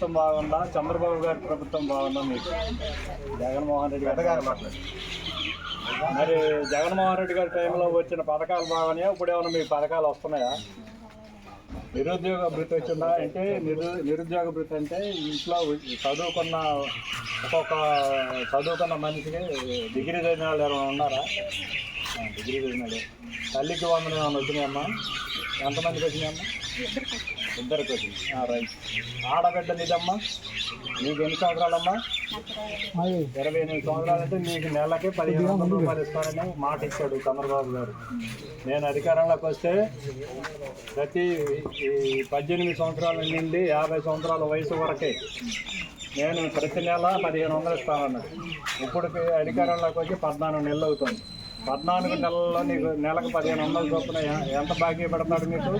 ప్రభుత్వం బాగుందా? చంద్రబాబు గారి ప్రభుత్వం బాగుందా మీకు? జగన్మోహన్ రెడ్డి గారు మరి జగన్మోహన్ రెడ్డి గారి టైంలో వచ్చిన పథకాలు బాగున్నాయా? ఇప్పుడు ఏమైనా మీ పథకాలు వస్తున్నాయా? నిరుద్యోగ భృతి వచ్చిందా అంటే నిరు నిరుద్యోగ భృతి అంటే ఇంట్లో చదువుకున్న ఒక్కొక్క చదువుకున్న మనిషికి డిగ్రీ చదివిన వాళ్ళు ఎవరైనా ఉన్నారా? డిగ్రీ చదివినాడు. తల్లికి వందలు ఏమైనా వచ్చినాయమ్మా ఎంతమందికి వచ్చినాయమ్మా ఇద్దరికి వచ్చింది రైట్. ఆడబిడ్డ నీదమ్మా నీకు ఎన్ని సంవత్సరాలమ్మా? ఇరవై ఎనిమిది సంవత్సరాలు అంటే నీకు నెలకి పదిహేను వందల రూపాయలు ఇస్తానని మాట ఇచ్చాడు చంద్రబాబు గారు. నేను అధికారంలోకి వస్తే ప్రతి ఈ పద్దెనిమిది సంవత్సరాల నుండి యాభై సంవత్సరాల వయసు వరకే నేను ప్రతి నెల పదిహేను వందలు ఇస్తానన్నాడు. ఇప్పుడు అధికారంలోకి వచ్చి పద్నాలుగు నెలలు అవుతుంది. పద్నాలుగు నెలల్లో నీకు నెలకు పదిహేను వందలు చొప్పున ఎంత బాకీ పెడతాడు మీకు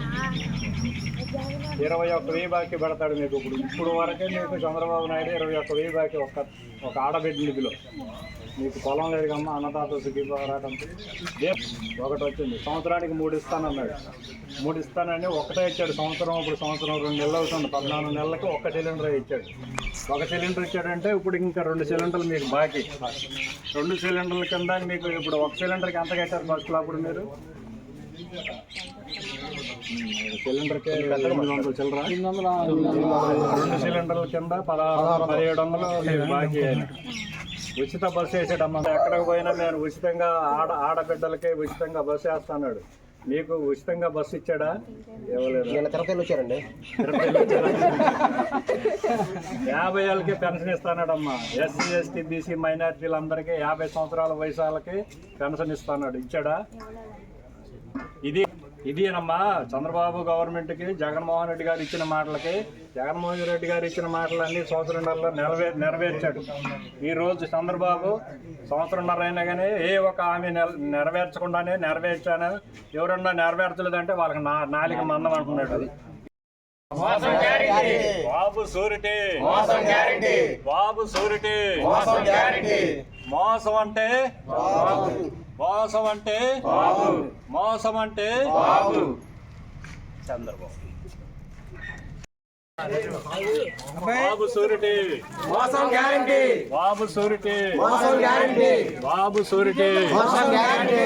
ఇరవై ఒక్క వెయ్యి బాకీ పెడతాడు మీకు ఇప్పుడు. ఇప్పుడు వరకే మీకు చంద్రబాబు నాయుడు ఇరవై ఒక్క వెయ్యి బాకీ ఒక్క ఒక ఆడబిడ్డ నిధిలో. మీకు పొలం లేదు కమ్మా అన్నదాత సుఖీపరాటే ఒకటి వచ్చింది. సంవత్సరానికి మూడు ఇస్తానన్నాడు మూడు ఇస్తానని ఒకటే ఇచ్చాడు. సంవత్సరం ఇప్పుడు సంవత్సరం రెండు నెలలు అవుతుంది. పద్నాలుగు నెలలకి ఒక సిలిండర్ ఇచ్చాడు. ఒక సిలిండర్ ఇచ్చాడంటే ఇప్పుడు ఇంకా రెండు సిలిండర్లు మీకు బాకీ. రెండు సిలిండర్ల కింద మీకు ఇప్పుడు ఒక సిలిండర్కి ఎంత కట్టారు ఫస్ట్లో అప్పుడు మీరు? సిలిండర్కి ఎనిమిది వందలు చిల్లర. రెండు సిలిండర్ల కింద పదహారు పదిహేడు వందలు బాకీ ఉచిత బస్సు వేసాడమ్మా ఎక్కడికి పోయినా నేను ఉచితంగా ఆడ ఆడబిడ్డలకి ఉచితంగా బస్సు వేస్తాడు మీకు ఉచితంగా బస్సు ఇచ్చాడా? ఇవ్వలేదు? తిరుపతిలో వచ్చారండి. యాభై ఏళ్ళకి పెన్షన్ ఇస్తానాడమ్మా ఎస్సీ ఎస్టీ బీసీ మైనారిటీలందరికీ యాభై సంవత్సరాల వయసు వాళ్ళకి పెన్షన్ ఇస్తానాడు ఇచ్చాడా? ఇది ఇదేనమ్మా చంద్రబాబు గవర్నమెంట్కి జగన్మోహన్ రెడ్డి గారు ఇచ్చిన మాటలకి జగన్మోహన్ రెడ్డి గారు ఇచ్చిన మాటలన్నీ సంవత్సరంన్నరలో నెరవే నెరవేర్చాడు. ఈ రోజు చంద్రబాబు సంవత్సరంన్నర అయినా కానీ ఏ ఒక హామీ నెల నెరవేర్చకుండానే నెరవేర్చాను? ఎవరన్నా నెరవేర్చలేదంటే వాళ్ళకి నా నాలుగు మందం అంటున్నాడు. బాబు సూరిటీ. బాబు సూరిటీ. మోసం అంటే? మోసం అంటే? మోసం అంటే? బాబు చంద్రబాబు. బాబు సూరిటీ మోసం గ్యారెంటీ. బాబు సూరిటీ మోసం గ్యారెంటీ. బాబు సూరిటీ మోసం గ్యారెంటీ.